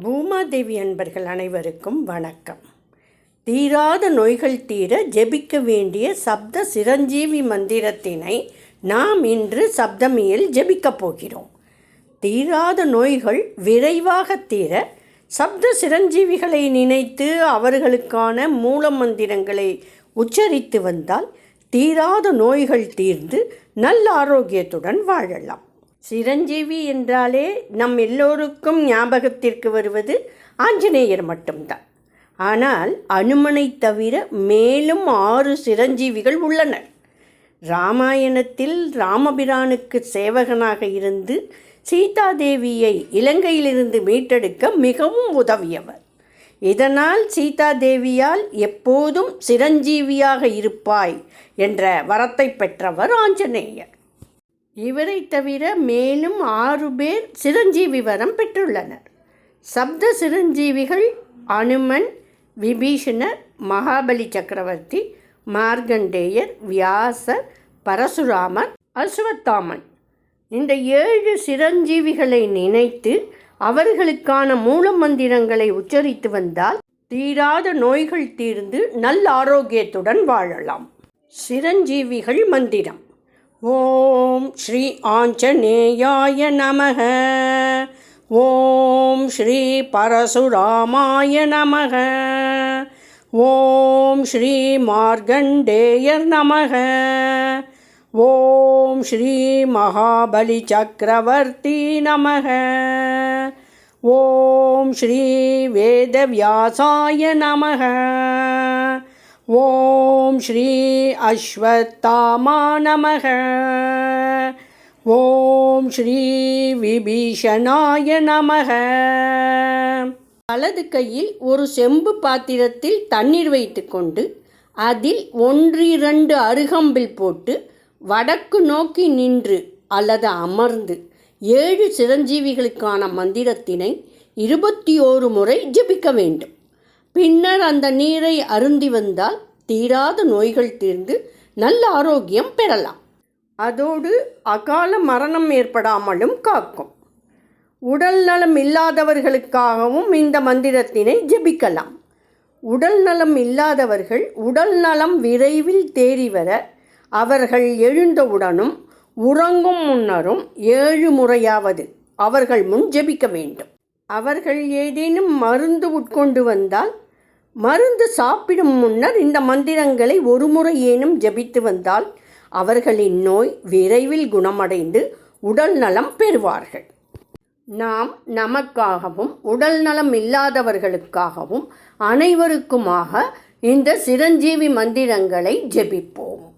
பூமாதேவி அன்பர்கள் அனைவருக்கும் வணக்கம். தீராத நோய்கள் தீர ஜெபிக்க வேண்டிய சப்த சிரஞ்சீவி மந்திரத்தினை நாம் இன்று சப்தமியில் ஜெபிக்கப் போகிறோம். தீராத நோய்கள் விரைவாக தீர சப்த சிரஞ்சீவிகளை நினைத்து அவர்களுக்கான மூல மந்திரங்களை உச்சரித்து வந்தால் தீராத நோய்கள் தீர்ந்து நல்ல ஆரோக்கியத்துடன் வாழலாம். சிரஞ்சீவி என்றாலே நம் எல்லோருக்கும் ஞாபகத்திற்கு வருவது ஆஞ்சநேயர் மட்டும்தான். ஆனால் அனுமனை தவிர மேலும் ஆறு சிரஞ்சீவிகள் உள்ளனர். ராமாயணத்தில் ராமபிரானுக்கு சேவகனாக இருந்து சீதாதேவியை இலங்கையிலிருந்து மீட்டெடுக்க மிகவும் உதவியவர். இதனால் சீதாதேவியால் எப்போதும் சிரஞ்சீவியாக இருப்பாய் என்ற வரத்தை பெற்றவர் ஆஞ்சநேயர். இவரை தவிர மேலும் ஆறு பேர் சிரஞ்சீவி வரம் பெற்றுள்ளனர். சப்த சிரஞ்சீவிகள் அனுமன் விபீஷணர் மகாபலி சக்கரவர்த்தி மார்கண்டேயர் வியாசர் பரசுராமர் அசுவத்தாமன் இந்த ஏழு சிரஞ்சீவிகளை நினைத்து அவர்களுக்கான மூல மந்திரங்களை உச்சரித்து வந்தால் தீராத நோய்கள் தீர்ந்து நல்ல ஆரோக்கியத்துடன் வாழலாம். சிரஞ்சீவிகள் மந்திரம். ஓம் ஸ்ரீ ஆஞ்சநேயாய நமக. ஓம் ஸ்ரீ பரசுராமாய நமக. ஓம் ஸ்ரீ மார்கண்டேயர் நமக. ஓம் ஸ்ரீ மகாபலி சக்கரவர்த்தி நமக. ஓம் ஸ்ரீ வேதவியாசாய நமக. ஓம் ஸ்ரீ அஸ்வத்தாமா நமக ஓம் ஸ்ரீ விபீஷணாய நமக. வலது கையில் ஒரு செம்பு பாத்திரத்தில் தண்ணீர் வைத்துக்கொண்டு அதில் ஒன்றிரண்டு அருகம்பில் போட்டு வடக்கு நோக்கி நின்று அல்லது அமர்ந்து ஏழு சிரஞ்சீவிகளுக்கான மந்திரத்தினை இருபத்தி ஓரு முறை ஜபிக்க வேண்டும். பின்னர் அந்த நீரை அருந்தி வந்தால் தீராத நோய்கள் தீர்ந்து நல்ல ஆரோக்கியம் பெறலாம். அதோடு அகால மரணம் ஏற்படாமலும் காக்கும். உடல் நலம் இல்லாதவர்களுக்காகவும் இந்த மந்திரத்தினை ஜெபிக்கலாம். உடல் நலம் இல்லாதவர்கள் உடல் நலம் விரைவில் தேறி வர அவர்கள் எழுந்தவுடனும் உறங்கும் முன்னரும் ஏழு முறையாவது அவர்கள் முன் ஜெபிக்க வேண்டும். அவர்கள் ஏதேனும் மருந்து உட்கொண்டு வந்தால் மருந்து சாப்பிடும் முன்னர் இந்த மந்திரங்களை ஒரு முறை ஏனும் ஜபித்து வந்தால் அவர்களின் நோய் விரைவில் குணமடைந்து உடல் நலம் பெறுவார்கள். நாம் நமக்காகவும் உடல் நலம் இல்லாதவர்களுக்காகவும் அனைவருக்குமாக இந்த சிரஞ்சீவி மந்திரங்களை ஜெபிப்போம்.